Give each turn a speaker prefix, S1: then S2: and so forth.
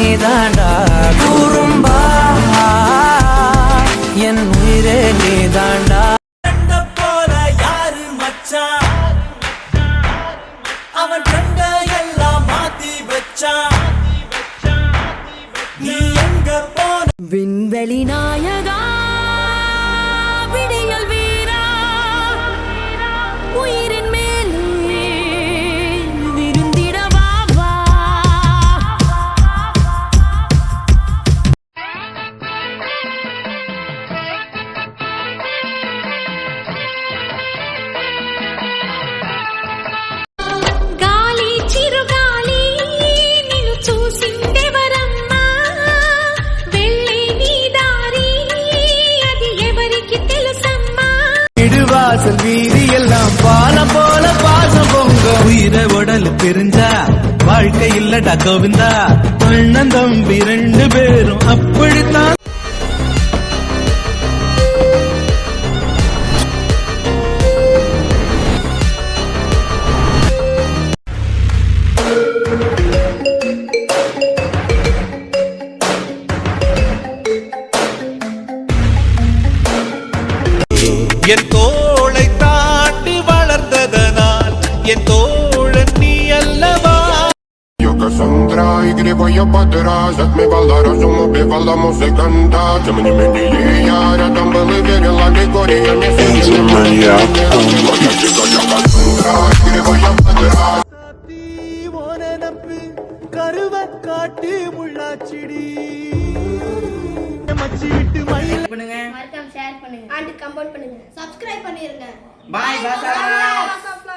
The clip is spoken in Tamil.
S1: நீதாண்டா. குறும்பா. என் உயிரே நீதாண்டா. போல யாரு மச்சான் அவன் கண்ட எல்லாம் மாத்தி வச்சான்
S2: விண்வெளி நாயகா
S1: பார்க்க இல்லடா கோவிந்தா. அண்ணன் தம்பி ரெண்டு பேரும் அப்படித்தான்.
S3: என் தோளை தாண்டி வளர்ந்ததனால் என் தோழன்
S4: игривая подра Затмевала разум, убивала музыканта Тем не менее я рядом был и верила Григория не сидела Я Кассандра, игривая подра
S1: கருவ காட்டு முள்ளாச்சிடி மச்சிட்டு மயில்
S5: மறக்காம ஷேர் பண்ணுங்க அண்ட் கமெண்ட் பண்ணுங்க சப்ஸ்கிரைப் பண்ணிருங்க
S6: பாய் பாசா